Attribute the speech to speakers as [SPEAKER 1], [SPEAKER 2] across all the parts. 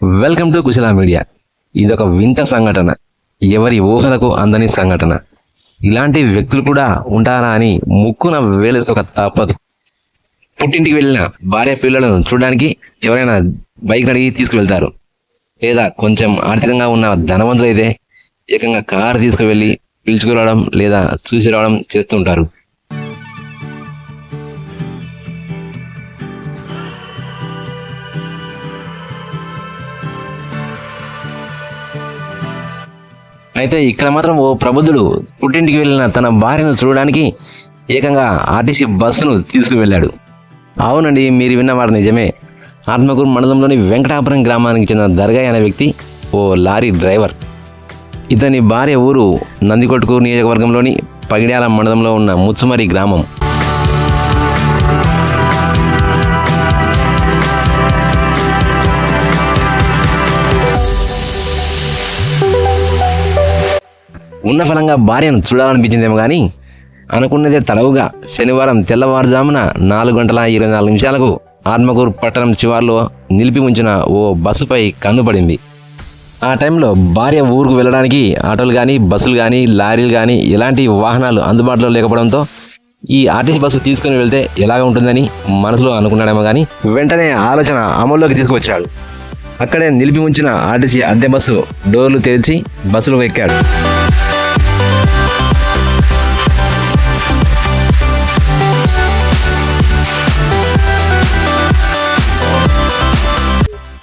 [SPEAKER 1] Welcome to Kushala media ఇదొక వింత సంఘటన. ఎవరి ఊహలకు అందని సంఘటన. ఇలాంటి వ్యక్తులు కూడా ఉంటారా అని ముక్కున వేలతో తప్పదు పుట్టింటికి వెళ్ళిన భార్య పిల్లలను చూడడానికి ఎవరైనా బైక్ అడిగి తీసుకువెళ్తారు. లేదా కొంచెం ఆర్థికంగా ఉన్న ధనవంతులు అయితే ఏకంగా కారు తీసుకువెళ్ళి పిలుచుకురావడం లేదా చూసి రావడం చేస్తుంటారు. అయితే ఇక్కడ మాత్రం ఓ ప్రబుద్ధుడు పుట్టింటికి వెళ్ళిన తన భార్యను చూడడానికి ఏకంగా ఆర్టీసీ బస్సును తీసుకువెళ్ళాడు. అవునండి మీరు విన్నవాడు నిజమే. ఆత్మకూరు మండలంలోని వెంకటాపురం గ్రామానికి చెందిన దర్గాయ్ అనే వ్యక్తి ఓ లారీ డ్రైవర్. ఇతని భార్య ఊరు నందికొట్కూరు నియోజకవర్గంలోని పగిడ్యాల మండలంలో ఉన్న ముచ్చుమరి గ్రామం. ఉన్న ఫలంగా భార్యను చూడాలనిపించిందేమో కానీ అనుకున్నదే తడవుగా శనివారం తెల్లవారుజామున నాలుగు గంటల ఇరవై నాలుగు నిమిషాలకు ఆత్మకూరు పట్టణం శివార్లో నిలిపి ఉంచిన ఓ బస్సుపై కన్నుపడింది ఆ టైంలో భార్య ఊరుకు వెళ్ళడానికి ఆటోలు కానీ బస్సులు కానీ లారీలు కానీ ఇలాంటి వాహనాలు అందుబాటులో లేకపోవడంతో ఈ ఆర్టీసీ బస్సు తీసుకుని వెళ్తే ఎలాగ ఉంటుందని మనసులో అనుకున్నాడేమో కానీ వెంటనే ఆలోచన అమల్లోకి తీసుకువచ్చాడు. అక్కడే నిలిపి ఉంచిన ఆర్టీసీ అద్దె బస్సు డోర్లు తెరిచి బస్సులో ఎక్కాడు.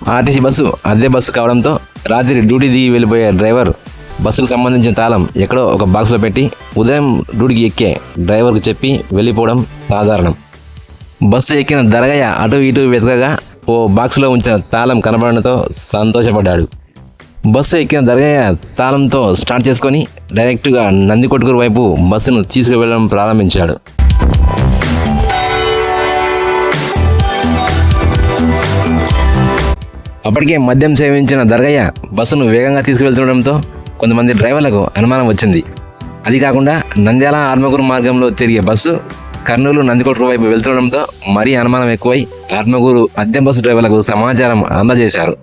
[SPEAKER 1] ఆర్టీసీ బస్సు అద్దె బస్సు కావడంతో రాత్రి డ్యూటీ దిగి వెళ్ళిపోయే డ్రైవర్ బస్సుకు సంబంధించిన తాళం ఎక్కడో ఒక బాక్స్లో పెట్టి ఉదయం డ్యూటీకి ఎక్కే డ్రైవర్కు చెప్పి వెళ్ళిపోవడం సాధారణం. బస్సు ఎక్కిన దరగయ్య అటు ఇటు వెతకగా ఓ బాక్స్లో ఉంచిన తాళం కనబడడంతో సంతోషపడ్డాడు. బస్సు ఎక్కిన దరగయ్య తాళంతో స్టార్ట్ చేసుకొని డైరెక్ట్గా నందికొట్టుకూరు వైపు బస్సును తీసుకువెళ్ళడం ప్రారంభించాడు. అప్పటికే మద్యం సేవించిన దర్గయ్య బస్సును వేగంగా తీసుకువెళ్తుండడంతో కొంతమంది డ్రైవర్లకు అనుమానం వచ్చింది. అది కాకుండా నంద్యాల ఆత్మకూరు మార్గంలో తిరిగే బస్సు కర్నూలు నందికొట్టు వైపు వెళ్తుండడంతో మరీ అనుమానం ఎక్కువై ఆత్మకూరు అద్దె బస్సు డ్రైవర్లకు సమాచారం అందజేశారు.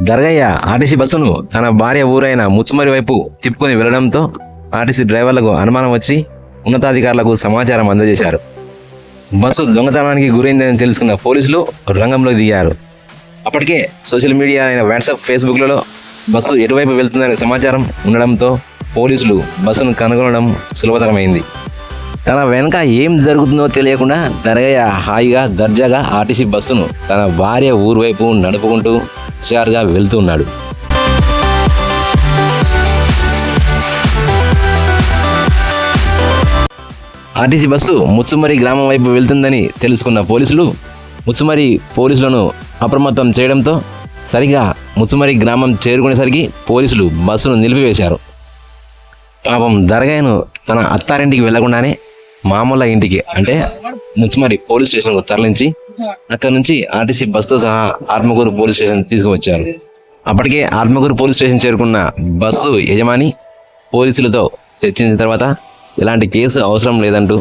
[SPEAKER 1] దర్గయ్య ఆర్టీసీ బస్సును తన భార్య ఊరైన ముచ్చుమరి వైపు తిప్పుకొని వెళ్ళడంతో ఆర్టీసీ డ్రైవర్లకు అనుమానం వచ్చి ఉన్నతాధికారులకు సమాచారం అందజేశారు. బస్సు దొంగతనానికి గురైందని తెలుసుకున్న పోలీసులు రంగంలో దిగారు. అప్పటికే సోషల్ మీడియా అయిన వాట్సాప్ ఫేస్బుక్లలో బస్సు ఎటువైపు వెళ్తుందనే సమాచారం ఉండడంతో పోలీసులు బస్సును కనుగొనడం సులభతరమైంది. తన వెనక ఏం జరుగుతుందో తెలియకుండా దరగయ్య హాయిగా దర్జాగా ఆర్టీసీ బస్సును తన భార్య ఊరు వైపు నడుపుకుంటూ హుషారుగా వెళ్తున్నాడు ఆర్టీసీ బస్సు ముచ్చుమరి గ్రామం వైపు వెళ్తుందని తెలుసుకున్న పోలీసులు ముచ్చుమరి పోలీసులను అప్రమత్తం చేయడంతో సరిగా ముచుమరి గ్రామం చేరుకునేసరికి పోలీసులు బస్సును నిలిపివేశారు. పాపం దరగాయను తన అత్తారింటికి వెళ్ళకుండానే మామూలు ఇంటికి అంటే ముచ్చుమరి పోలీస్ స్టేషన్కు తరలించి అక్కడ నుంచి ఆర్టీసీ బస్సుతో సహా ఆత్మకూరు పోలీస్ స్టేషన్ తీసుకువచ్చారు. అప్పటికే ఆత్మకూరు పోలీస్ స్టేషన్ చేరుకున్న బస్సు యజమాని పోలీసులతో చర్చించిన తర్వాత ఇలాంటి కేసు అవసరం లేదంటూ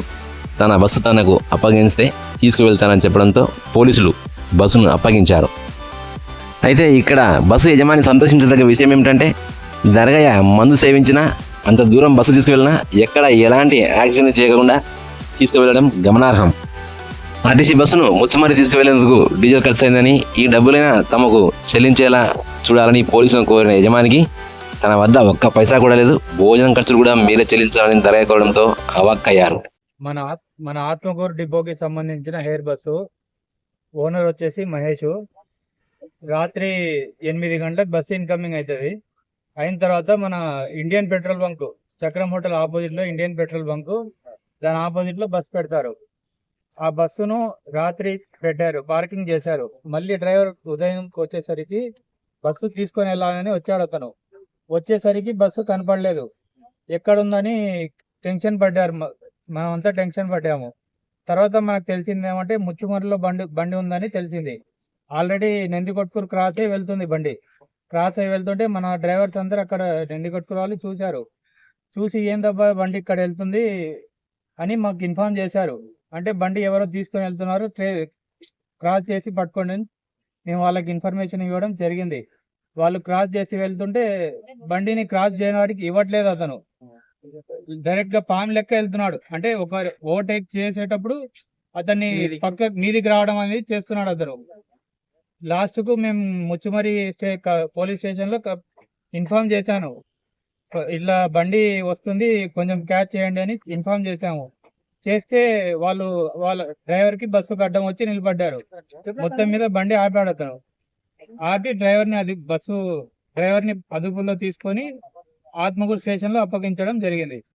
[SPEAKER 1] తన బస్సు తనకు అప్పగించితే తీసుకువెళ్తానని చెప్పడంతో పోలీసులు బస్సును అప్పగించారు. అయితే ఇక్కడ బస్సు యజమాని సంతోషించదగ్గ విషయం ఏమిటంటే దరగయ్య మందు సేవించినా అంత దూరం బస్సు తీసుకువెళ్ళినా ఎక్కడ ఎలాంటి యాక్సిడెంట్ చేయకుండా తీసుకువెళ్ళడం గమనార్హం. ఆర్టీసీ బస్సును ముచ్చమరి తీసుకువెళ్ళేందుకు డీజిల్ ఖర్చు అయిందని ఈ డబ్బులైనా తమకు చెల్లించేలా చూడాలని పోలీసులను కోరిన యజమానికి తన వద్ద ఒక్క పైసా కూడా లేదు భోజనం ఖర్చులు కూడా మీరే చెల్లించాలని దరగా కోరడంతో అవాక్కయ్యారు.
[SPEAKER 2] మన మన ఆత్మకూరు డిపోకి సంబంధించిన హెయిర్ బస్సు ఓనర్ వచ్చేసి మహేష్. రాత్రి ఎనిమిది గంటలకు బస్సు ఇన్కమింగ్ అవుతుంది అయిన తర్వాత మన Indian petrol bunk Chakram hotel ఆపోజిట్లో ఇండియన్ పెట్రోల్ బంక్ దాని ఆపోజిట్లో బస్సు పెడతారు. ఆ బస్సును రాత్రి పెట్టారు పార్కింగ్ చేశారు. మళ్ళీ డ్రైవర్ ఉదయంకి వచ్చేసరికి బస్సు తీసుకొని వెళ్ళాలని వచ్చాడు అతను. వచ్చేసరికి బస్సు కనపడలేదు. ఎక్కడుందని టెన్షన్ పడ్డారు మనమంతా టెన్షన్ పడ్డాము. తర్వాత మనకు తెలిసింది ఏమంటే ముచ్చుమర్రిలో బండి బండి ఉందని తెలిసింది. ఆల్రెడీ నందికొట్కూరు క్రాస్ అయి వెళ్తుంది బండి. క్రాస్ అయి వెళ్తుంటే మన డ్రైవర్స్ అందరూ అక్కడ నందికొట్కూరు వాళ్ళు చూశారు. చూసి ఏందబ్బా బండి ఇక్కడ వెళ్తుంది అని మాకు ఇన్ఫార్మ్ చేశారు. అంటే బండి ఎవరో తీసుకొని వెళ్తున్నారు ట్రే క్రాస్ చేసి పట్టుకోండి మేము వాళ్ళకి ఇన్ఫర్మేషన్ ఇవ్వడం జరిగింది. వాళ్ళు క్రాస్ చేసి వెళ్తుంటే బండిని క్రాస్ చేయడానికి ఇవ్వట్లేదు అతను. డైరెక్ట్గా పాము లెక్క వెళ్తున్నాడు. అంటే ఒక ఓవర్టేక్ చేసేటప్పుడు అతన్ని పక్క మీదికి రావడం అనేది చేస్తున్నాడు అతను. లాస్ట్కు మేము ముచ్చుమరి స్టే పోలీస్ స్టేషన్లో ఇన్ఫార్మ్ చేశాను. ఇట్లా బండి వస్తుంది కొంచెం క్యాచ్ చేయండి అని ఇన్ఫార్మ్ చేశాము. చేస్తే వాళ్ళు వాళ్ళ డ్రైవర్కి బస్సు అడ్డం వచ్చి నిలబడ్డారు. మొత్తం మీద బండి ఆపాడు అతను. ఆపి డ్రైవర్ని అది బస్సు డ్రైవర్ని అదుపులో తీసుకొని ఆత్మకూరు స్టేషన్లో అప్పగించడం జరిగింది.